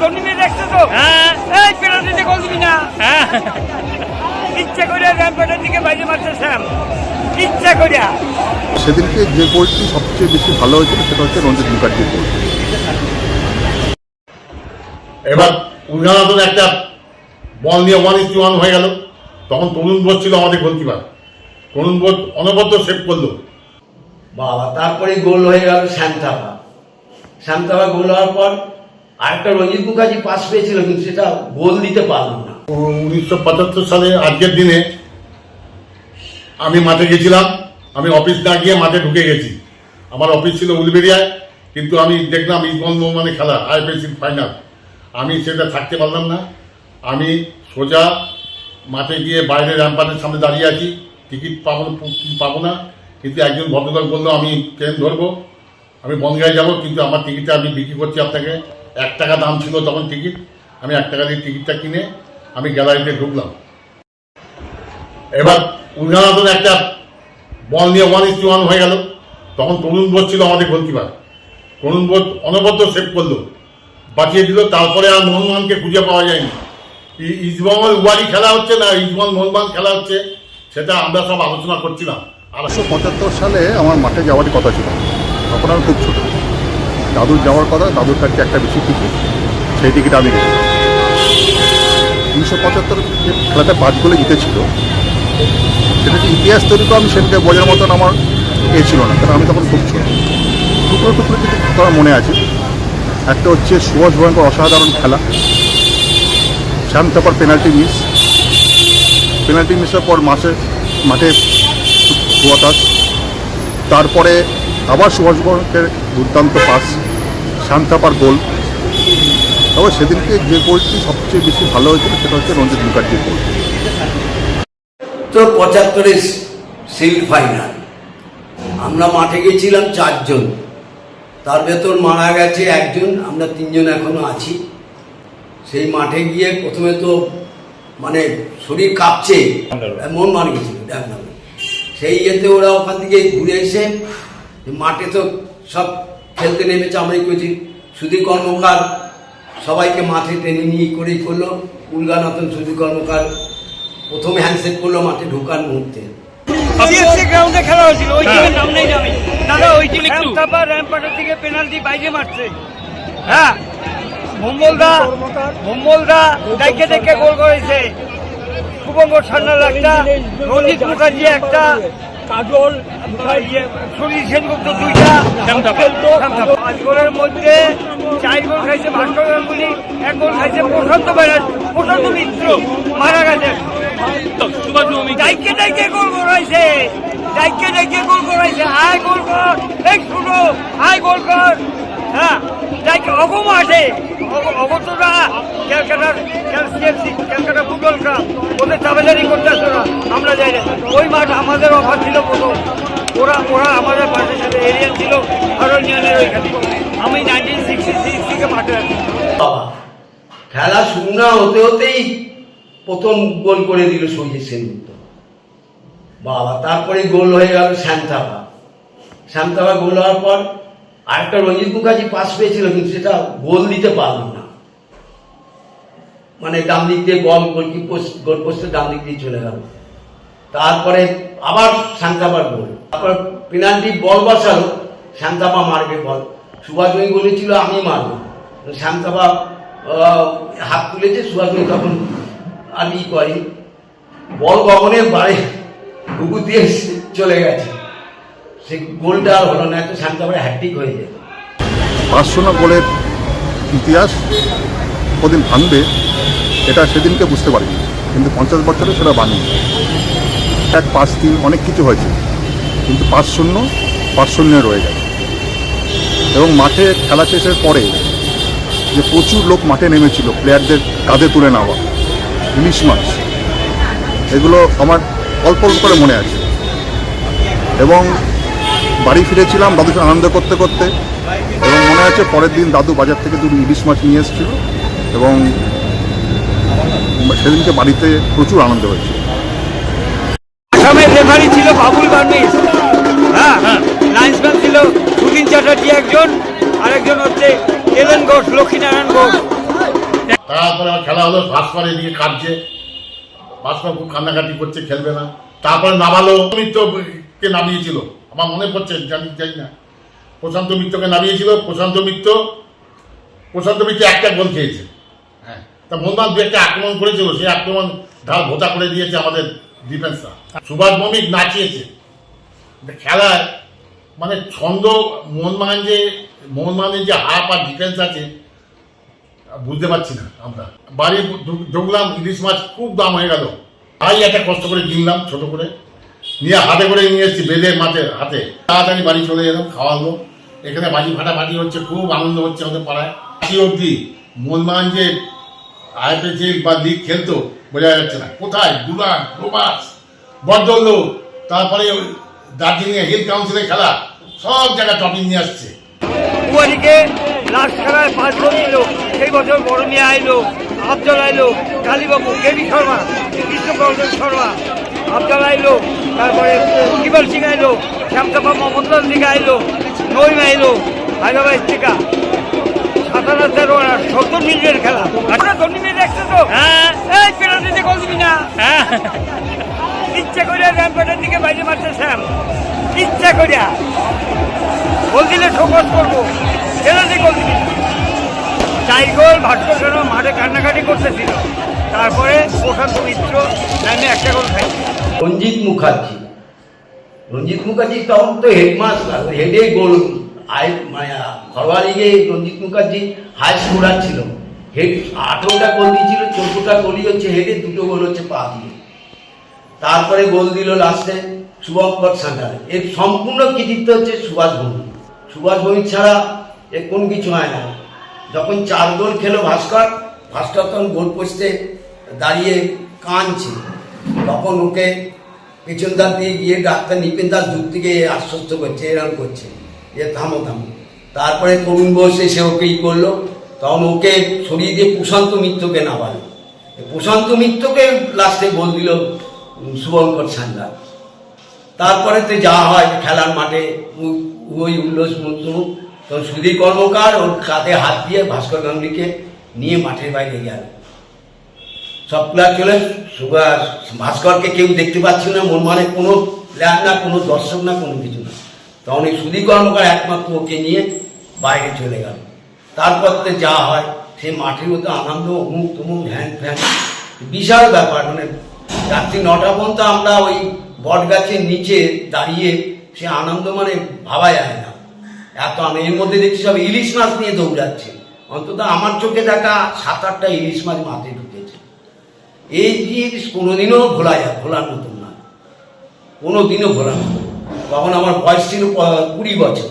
ধনী মেয়ে দেখছ তো? হ্যাঁ। এই পেনাল্টিতে গোল দিবি না। হ্যাঁ। ইচ্ছা করে বাইরে ইচ্ছা করিয়া। সেদিনকে যে গোলটি সবচেয়ে বেশি ভালো হয়েছিল সেটা হচ্ছে রঞ্জিত মুখার্জির গোল এবার উদ্ঘাটন একটা বল নিয়ে ওয়ান ইস ওয়ান হয়ে গেল। তখন তরুণ বোস ছিল আমাদের গোলকিপার তরুণ বোধ অনবদ্য সেভ করল। বাবা তারপরে গোল হয়ে গেল শ্যামতাপা। শ্যামতাপা গোল হওয়ার পর আরেকটা রঞ্জিত মুখার্জি পাস পেয়েছিল, কিন্তু সেটা গোল দিতে পারল না। উনিশশো পঁচাত্তর সালে আজকের দিনে আমি মাঠে গেছিলাম, আমি অফিস না গিয়ে মাঠে ঢুকে গেছি। আমার অফিস ছিল উলবেরিয়ায় কিন্তু আমি দেখলাম ইসবন মানে খেলা আইপিএসির ফাইনাল। আমি সেটা থাকতে পারলাম না। আমি সোজা মাঠে গিয়ে বাইরে র্যাম্পারের সামনে দাঁড়িয়ে আছি। টিকিট পাবো পাবো না। কিন্তু একজন ভদ্রলোক বলল, আমি ট্রেন ধরবো। আমি বনগাঁয় যাব, কিন্তু আমার টিকিটটা আমি বিক্রি করছি আপনাকে। এক টাকা দাম ছিল তখন টিকিট আমি এক টাকা দিয়ে টিকিটটা কিনে আমি গ্যালারিতে ঢুকলাম। এবার উদ্ঘাটন একটা বল নিয়ে ওয়ান ইস ওয়ান হয়ে গেল। তখন তরুণ বোধ ছিল আমাদের গোলকিপার তরুণ বোধ অনবদ্য সেভ করল। বাঁচিয়ে দিল, তারপরে আর মোহনবাগানকে খুঁজে পাওয়া যায়নি। ই- ইস্টবেঙ্গল ওয়ারি খেলা হচ্ছে না ইস্টবেঙ্গল মোহনবাগান খেলা হচ্ছে, সেটা আমরা সব আলোচনা করছিলাম। উনিশশো পঁচাত্তর সালে আমার মাঠে যাওয়ার কথা ছিল। তখন আমি খুব ছোট। দাদুর যাওয়ার কথা, দাদুর কাছে একটা বেশি টিকিট সেই টিকিট আমি উনিশশো পঁচাত্তর খেলাতে পাঁচ গোলে জিতেছিল। সেটা যে ইতিহাস তৈরি করে আমি সেটাকে বোঝার মতন আমার এ ছিল না, কারণ আমি তখন খুব ছোট। টুকরো টুকরো কিছু তোমার মনে আছে। একটা হচ্ছে সুভাষ ভয়ঙ্কর অসাধারণ খেলা। শ্যাম তারপর পেনাল্টি মিস। পেনাল্টি মিসের পর মাসে, মাঠে সুয়াতাস তারপরে আবার সুভাষ বরকের দুর্দান্ত পাস শান্তাপার গোল। তবে সেদিনকে যে গোলটি সবচেয়ে বেশি ভালো হয়েছিল সেটা হচ্ছে রঞ্জিত মুখার্জির গোল তো পঁচাত্তরের সিল ফাইনাল আমরা মাঠে গেছিলাম চারজন। তার ভেতর মারা গেছে একজন আমরা তিনজন এখনও আছি। সেই মাঠে গিয়ে প্রথমে তো মানে শরীর কাঁপছে। মন মান গেছিল সেই ইয়েতে ওরা ওখান থেকে ঘুরে এসে মাঠে তো সব খেলতে নেমেছে আমরাই করেছি সুধীর কর্মকার সবাইকে মাঠে টেনে নিয়ে করেই করল। উলগানাথন সুধীর কর্মকার প্রথম হ্যান্ডসেট করল মাঠে ঢোকার মুহূর্তে। গ্রাউন্ডে খেলা হয়েছিল ওই টিমের নাম নেই আমি দাদা ওই টিম একটু। তারপর র্যাম্পাটের দিকে পেনাল্টি বাইরে মারছে। হ্যাঁ ভম্বলদা ভম্বলদা ডাইকে দেখে গোল করেছে। একটা রঞ্জিত মুখার্জি একটা কাজল। শ্যামতাপা। পাঁচ গোলের মধ্যে চার গোল খাইছে ভাস্কর গাঙ্গুলি এক গোল খাইছে প্রশান্ত ব্যানার্জি। প্রশান্ত মিত্র মারা গেছে। সুভাষ ভৌমিক ডাইকে ডাইকে গোল করাইছে। ডাইকে ডাইকে গোল করাইছে। আয় গোল কর। এই শুনো আয় গোল কর। হ্যাঁ ডাইকে অগম আছে। অগতরা ক্যালকাটার সিএফসি ক্যালকাটা ফুটবল ক্লাব ওদের চাবেদারি করতে আসো আমরা যাই না। ওই মাঠ আমাদের প্রথম ওরা ওরা আমাদের পাশের সাথে এরিয়ান ছিল হারোনিয়ানের ওইখানে। আমি নাইনটিন সিক্সটি সিক্স থেকে মাঠে আছি। খেলা শুরু হতে হতেই প্রথম গোল করে দিল সঞ্জিত সেনগুপ্ত। বাবা, তারপরে গোল হয়ে গেল শ্যামতাপা। শ্যামতাপা গোল হওয়ার পর আরেকটা রঞ্জিত মুখার্জি পাস পেয়েছিল, কিন্তু সেটা গোল দিতে পারল না। মানে ডান দিক দিয়ে বল গোলকি পোস্ট গোল পোস্টের ডান দিক দিয়ে চলে গেল। তারপরে আবার শান্তাপার গোল তারপর পেনাল্টি বল বসালো, শান্তাপা মারবে বল। সুভাষ ওই বলেছিল আমি মারবো। শান্তাপা হাত তুলেছে, সুভাষ তখন আর ই করে। বল গগনে বাড়ি, বুকু দিয়ে চলে গেছে। সে গোলটা আর হলো না, এত শান্তাপাড়ে হ্যাট্রিক হয়ে যেত পাঁচশো না গোলের ইতিহাস কদিন ভাঙবে, এটা সেদিনকে বুঝতে পারিনি। কিন্তু পঞ্চাশ বছরে সেটা বানিয়ে। এক পাঁচ তিন, অনেক কিছু হয়েছে। কিন্তু পাঁচ শূন্য, পাঁচ শূন্যে রয়ে গেছে। এবং মাঠে খেলা শেষের পরে যে প্রচুর লোক মাঠে নেমেছিল প্লেয়ারদের কাঁধে তুলে নেওয়া, ইলিশ মাছ, এগুলো আমার অল্প অল্প করে মনে আছে। এবং বাড়ি ফিরেছিলাম সঙ্গে আনন্দ করতে করতে, এবং মনে আছে পরের দিন দাদু বাজার থেকে দুটো ইলিশ মাছ নিয়ে এসেছিল, এবং সেদিনকে বাড়িতে প্রচুর আনন্দ হয়েছে আসামের রেফারি ছিল বাবুল বার্মিস হ্যাঁ লাইন্সম্যান ছিল সুদিন চ্যাটার্জি একজন আরেকজন হচ্ছে এলেন ঘোষ লক্ষ্মীনারায়ণ ঘোষ। তারপরে খেলা হলো ভাস্কর এদিকে কাটছে ভাস্কর খুব কান্নাকাটি করছে খেলবে না। তারপরে নামালো মিত্রকে নামিয়েছিল। আমার মনে পড়ছে জানি জানি না। প্রশান্ত মিত্রকে নামিয়েছিল প্রশান্ত মিত্র প্রশান্ত মিত্র একটা গোল খেয়েছে। হ্যাঁ তা মোহনবাগান দু একটা আক্রমণ করেছিল সেই আক্রমণ ঢাল ভোতা করে দিয়েছে আমাদের ডিফেন্সরা। সুভাষ ভৌমিক নাচিয়েছে। খেলায় মানে ছন্দ, মোহনবাগান যে, মোহনবাগানের যে হাফ আর ডিফেন্স আছে, বুঝতে পারছি না আমরা। বাড়ি ঢুকলাম, ইলিশ মাছ খুব দাম হয়ে গেল। তাই একটা কষ্ট করে কিনলাম ছোট করে। নিয়ে হাতে করে নিয়ে এসেছি বেঁধে মাঠে, হাতে। তাড়াতাড়ি বাড়ি চলে এলাম খাওয়ালো এখানে বাজি ফাটাফাটি হচ্ছে, খুব আনন্দ হচ্ছে আমাদের পাড়ায়। অবধি মোহনবাগান যে আইপিএল বা লিগ খেলতো বোঝা যাচ্ছে না। কোথায়? দুরান প্রবাস বরদল্য তারপরে দার্জিলিং হিল কাউন্সিলে খেলা, সব জায়গায় টপিং নিয়ে আসছে। কুয়ারিকে লাস্ট খেলায় পাঁচ গোল দিল সেই বছর বড় নিয়ে আইলো, আফজল আইলো, কালীবাবু কেবি শর্মা, কৃষ্ণপ্রসাদ শর্মা, আফজল আইলো, তারপরে কিবল সিং আইলো, শ্যামচাপা মোহাম্মদুল্লাহ দিকে আইলো, নইম আইলো, হায়দ্রাবাদ থেকে সাতান্ন তেরো আর সত্তর মিনিটের খেলা। আপনারা ধনী মিনিট দেখছ তো? হ্যাঁ। এই পেনাল্টিতে গোল দিবি না। হ্যাঁ। ইচ্ছা করে র্যাম্পেটের দিকে বাইরে মারছে স্যাম ইচ্ছা করিয়া। গোল দিলে শোকজ করব। পেনাল্টি গোল দিবি চাই গোল ভাস্কর শর্মা মাঠে কান্নাকাটি করতেছিল। তারপরে প্রশান্ত মিত্র নামে একটা গোল খাই রঞ্জিত মুখার্জি। রঞ্জিত মুখার্জি তখন তো হেডমাস্টার হেডে গোল আই মানে ঘরোয়া লিগে রঞ্জিত মুখার্জি হাই স্কোরার ছিল। হেড আঠেরোটা গোল দিয়েছিল, চোদ্দটা গোলই হচ্ছে হেডে দুটো গোল হচ্ছে পা দিয়ে। তারপরে গোল দিল লাস্টে শুভঙ্কর সান্ডার এর সম্পূর্ণ কৃতিত্ব হচ্ছে সুভাষ ভৌমিক সুভাষ ভৌমিক ছাড়া এর কোন কিছু হয় না। যখন চার গোল খেলো ভাস্কর ভাস্কর তখন গোল পোস্টে দাঁড়িয়ে কাঁদছে। তখন ওকে পেছন দাঁত দিয়ে গিয়ে ডাক্তার নিপেন দাস দূর থেকে আশ্বস্ত করছে, এরকম করছে। যে থামো থামো। তারপরে তরুণ বোস সে ওকে ই করল তখন ওকে সরিয়ে দিয়ে প্রশান্ত মিত্রকে নামালো। প্রশান্ত মিত্রকে লাস্টে গোল দিল শুভঙ্কর সান্ডার তারপরে তো যা হয় খেলার মাঠে, ওই উল্লাস মন্ত্র। তখন সুধীর কর্মকার ওর কাঁধে হাত দিয়ে ভাস্কর গাঙ্গুলিকে নিয়ে মাঠের বাইরে গেল। সব প্লেয়ার চলে ভাস্করকে কেউ দেখতে পাচ্ছিল না, মন মানে কোনো প্লেয়ার না, কোনো দর্শক না, কোনো কিছু না। তখন এই সুধীর কর্মকার একমাত্র ওকে নিয়ে বাইরে চলে গেল। তারপর তো যা হয় সে মাঠের মধ্যে আনন্দ, অমুক তমুক হ্যান ফ্যান বিশাল ব্যাপার মানে রাত্রি নটা পর্যন্ত আমরা ওই বট গাছের নিচে দাঁড়িয়ে সে আনন্দ মানে ভাবা যায় না। এত আমি এর মধ্যে দেখছি সব ইলিশ মাছ নিয়ে দৌড়াচ্ছে। অন্তত আমার চোখে দেখা সাত আটটা ইলিশ মাছ মাথায় ঢুকেছে। এই জিনিস কোনোদিনও ভোলা যায়, ভোলার মতন না কোনোদিনও ভোলার মতন। তখন আমার বয়স ছিল কুড়ি বছর।